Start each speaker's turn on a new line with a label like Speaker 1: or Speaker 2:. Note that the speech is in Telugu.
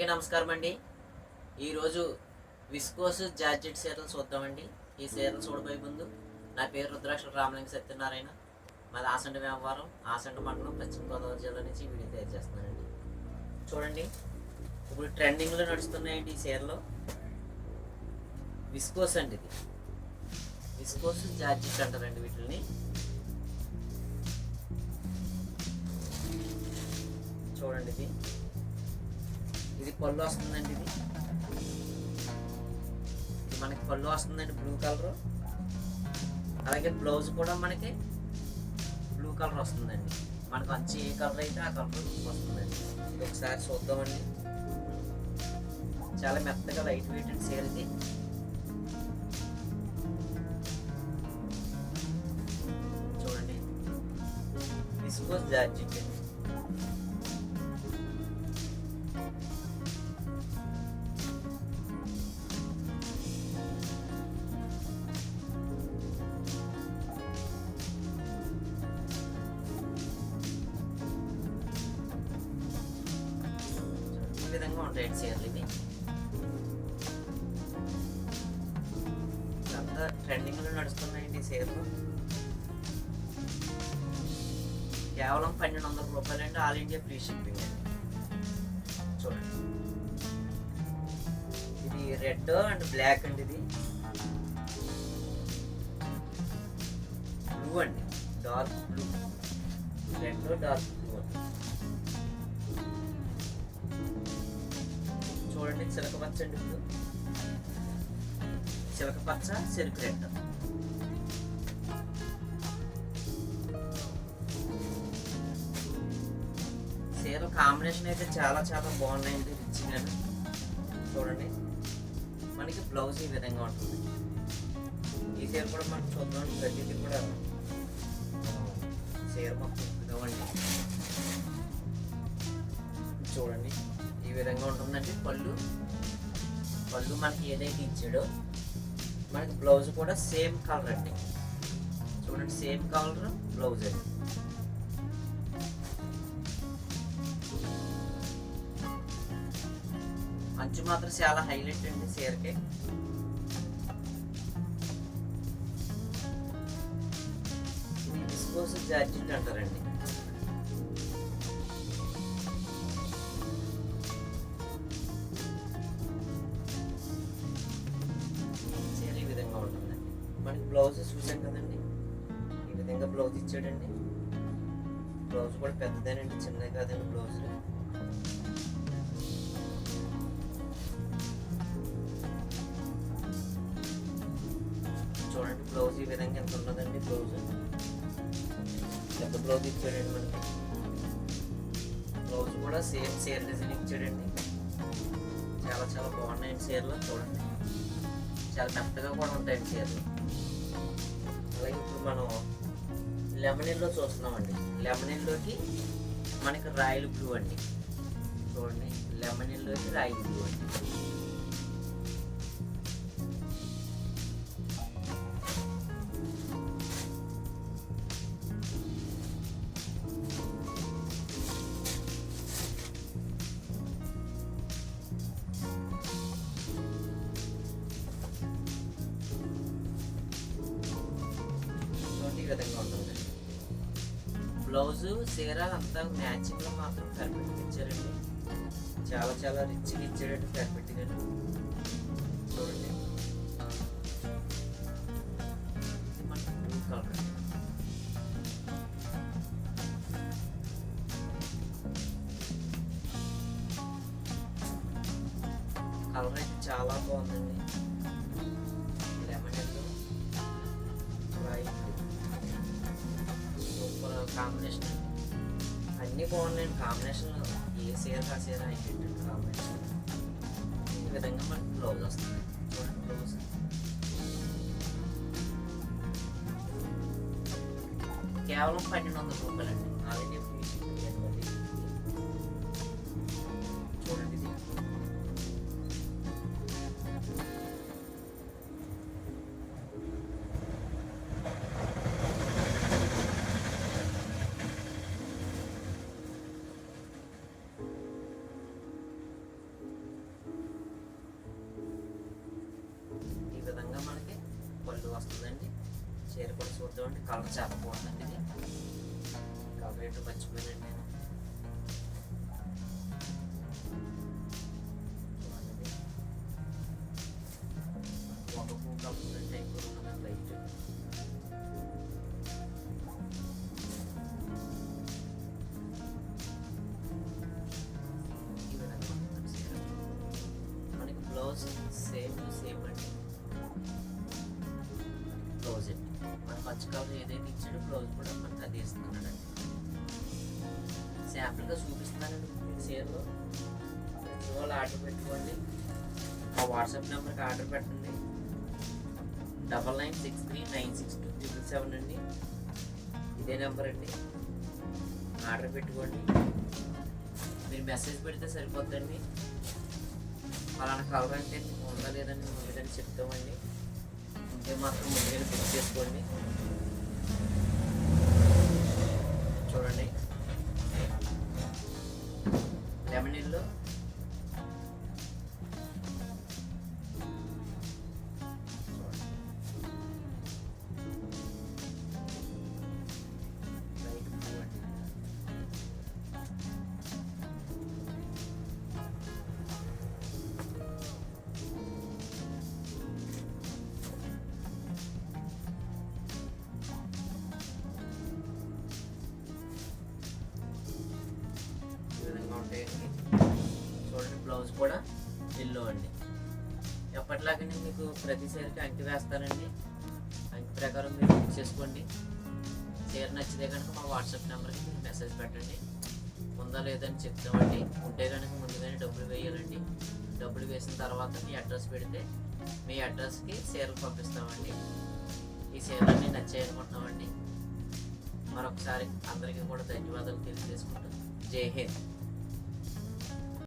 Speaker 1: అందరికీ నమస్కారం అండి. ఈరోజు విస్కోస్ జార్జెట్ సీరలు చూద్దామండి. ఈ సీరలు చూడబోయే ముందు నా పేరు రుద్రాక్ష రామలింగ సత్యనారాయణ. మాది ఆసండ వ్యాపారం ఆసండ మండలం పశ్చిమ గోదావరి జిల్లా నుంచి వీడియో తయారు చేస్తున్నానండి చూడండి ఇప్పుడు ట్రెండింగ్లో నడుస్తున్నాయండి ఈ సీరలు విస్కోస్ అండి ఇది. విస్కోస్ జార్జెట్ అంటారండి వీటిని చూడండి ఇది. ఇది పళ్ళు వస్తుందండి ఇది. మనకి పళ్ళు వస్తుందండి బ్లూ కలర్ అలాగే బ్లౌజ్ కూడా మనకి బ్లూ కలర్ వస్తుందండి. మనకు మంచి ఏ కలర్ అయితే ఆ కలర్ వస్తుందండి. ఇది ఒకసారి చూద్దామండి. చాలా మెత్తగా లైట్ వెయిట్ అండ్ సేల్ ఇది చూడండి. విస్కోస్ జార్జెట్ అండి. విధంగా ఉంటాయండి చీరలు ఇవి అంతా ట్రెండింగ్లో నడుస్తున్నాయండి ఈ చీరలు కేవలం పన్నెండు వందల రూపాయలు అండి ఆల్ ఇండియా ఫ్రీ షిప్పింగ్ అండి చూడండి ఇది రెడ్ అండ్ బ్లాక్ అండి ఇది బ్లూ అండి డార్క్ బ్లూ రెడ్ డార్క్ చూడండి చిలక పచ్చ అండి ఇప్పుడు చిలక పచ్చ చెరుకు రెడ్ చీర కాంబినేషన్ అయితే చాలా చాలా బాగున్నాయండి రిచ్గా చూడండి. మనకి బ్లౌజ్ ఈ విధంగా ఉంటుంది. ఈ చీర కూడా మనం చూద్దాం ప్రతిదీ కూడా. చీర మొత్తం ఇవ్వండి చూడండి. ఈ విధంగా ఉంటుందండి. పళ్ళు. పళ్ళు మనకి ఏదైతే ఇచ్చాడో మనకి బ్లౌజ్ కూడా సేమ్ కలర్ అండి. చూడండి సేమ్ కలర్ బ్లౌజ్ అండి. మంచు మాత్రం చాలా హైలైట్ అండి చీరకి. డిస్పోజల్ జార్జెట్ అంటారండి. బ్లౌజ్ చూసాం కదండి. ఈ విధంగా బ్లౌజ్ ఇచ్చాడండి. బ్లౌజ్ కూడా పెద్దదేనండి చిన్నది కాదండి బ్లౌజ్. చూడండి బ్లౌజ్ ఈ విధంగా ఎంత ఉన్నదండి బ్లౌజ్. పెద్ద బ్లౌజ్ ఇచ్చాడండి మనకి. బ్లౌజ్ కూడా సేమ్ సేల్ డిజైన్ ఇచ్చాడండి. చాలా చాలా బాగున్నాయండి చీరలు చూడండి. చాలా మెత్తగా కూడా ఉంటాయండి చీరలు. అలాగే ఇప్పుడు మనం లెమనిల్లో చూస్తున్నామండి. లెమనిల్లోకి మనకి రాయల్ బ్లూ అండి. చూడండి. లెమనిల్లోకి రాయల్ బ్లూ అండి. విధంగా ఉంటుంది బ్లౌజ్ చీర అంతా మ్యాచింగ్లో మాత్రం పర్ఫెక్ట్ ఇచ్చారండి. చాలా చాలా రిచ్గా ఇచ్చాడండి పర్ఫెక్ట్గా చూడండి. ఇది కలర్ అయితే చాలా బాగుందండి. Lemon yellow white super combination అన్నీ బాగున్నాయండి కాంబినేషన్ ఏ సీర ఆ సీర హైలైట్ కాంబినేషన్ ఈ విధంగా మనకి బ్లౌజ్ వస్తుంది. చూడండి బ్లౌజ్ కేవలం పన్నెండు వందల రూపాయలండి. ఆల్రెడీ చీర కూడా చూద్దామండి కలర్ చాలా బాగుందండి ఇది. కలర్ ఏంటో మర్చిపోయానండి మన పచ్చ కలర్ ఏదైతే ఇచ్చాడో బ్లౌజ్ కూడా మనకి అది ఇస్తున్నాడండి. శాంపుల్గా చూపిస్తున్నానండి మీకు చీరలో వాళ్ళు ఆర్డర్ పెట్టుకోండి. మా వాట్సాప్ నెంబర్కి ఆర్డర్ పెట్టండి. Double nine six three nine six two triple seven అండి. ఇదే నెంబర్ అండి. ఆర్డర్ పెట్టుకోండి. మీరు మెసేజ్ పెడితే సరిపోద్దండి. ఫలానా కలర్ అంటే ఉందా లేదని ముందుగానే చెప్తామండి. ఉంటే మాత్రం ముందుగానే బుక్ చేసుకోండి. ఎల్లో అండి ఎప్పటిలాగానే మీకు ప్రతిసారికి అంకి వేస్తానండి. అంకి ప్రకారం మీరు బుక్ చేసుకోండి. చీర నచ్చితే కనుక మా వాట్సాప్ నెంబర్కి మీరు మెసేజ్ పెట్టండి. ఉందా లేదని చెప్తామండి. ఉంటే కనుక ముందుగానే డబ్బులు వేయాలండి. డబ్బులు వేసిన తర్వాత మీ అడ్రస్ పెడితే మీ అడ్రస్కి చీరలు పంపిస్తామండి. ఈ చీరలన్నీ నచ్చాయనుకుంటున్నామండి మరొకసారి అందరికీ కూడా ధన్యవాదాలు తెలియజేసుకుంటాం. జై హింద్.